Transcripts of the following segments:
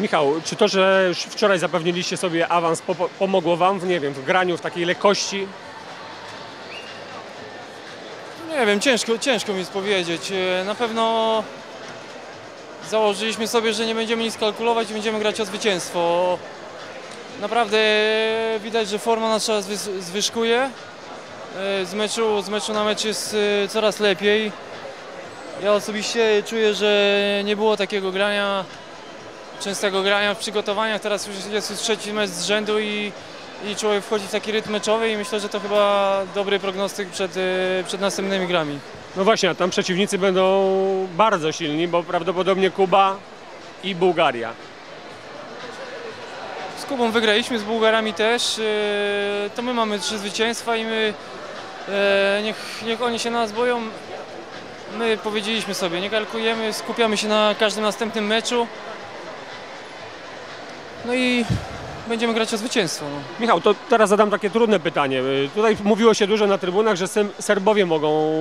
Michał, czy to, że już wczoraj zapewniliście sobie awans, po, pomogło Wam w, nie wiem, w graniu, w takiej lekkości? Nie wiem, ciężko, ciężko mi jest powiedzieć. E, Na pewno założyliśmy sobie, że nie będziemy nic kalkulować i będziemy grać o zwycięstwo. Naprawdę widać, że forma nasza zwy- zwyżkuje. E, Z meczu, z meczu na mecz jest e, coraz lepiej. Ja osobiście czuję, że nie było takiego grania, częstego grania w przygotowaniach. Teraz już jest trzeci mecz z rzędu i, i człowiek wchodzi w taki rytm meczowy i myślę, że to chyba dobry prognostyk przed, e, przed następnymi grami. No właśnie, a tam przeciwnicy będą bardzo silni, bo prawdopodobnie Kuba i Bułgaria. Z Kubą wygraliśmy, z Bułgarami też. e, To my mamy trzy zwycięstwa i my, e, niech, niech oni się nas boją. My powiedzieliśmy sobie, nie kalkujemy, skupiamy się na każdym następnym meczu. No i będziemy grać o zwycięstwo. No. Michał, to teraz zadam takie trudne pytanie. Y, Tutaj mówiło się dużo na trybunach, że Serbowie mogą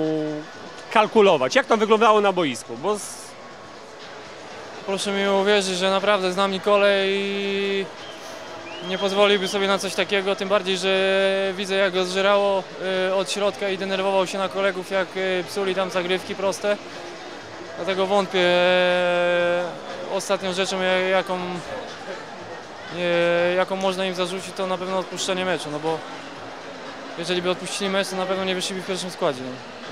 kalkulować. Jak to wyglądało na boisku? Bo z... Proszę mi uwierzyć, że naprawdę znam Nikolę i nie pozwoliłby sobie na coś takiego, tym bardziej, że widzę jak go zżerało e, od środka i denerwował się na kolegów, jak e, psuli tam zagrywki proste. Dlatego wątpię. Ostatnią rzeczą, ja- jaką, jaką można im zarzucić, to na pewno odpuszczenie meczu, no bo jeżeli by odpuścili mecz, to na pewno nie wyszliby w pierwszym składzie. No.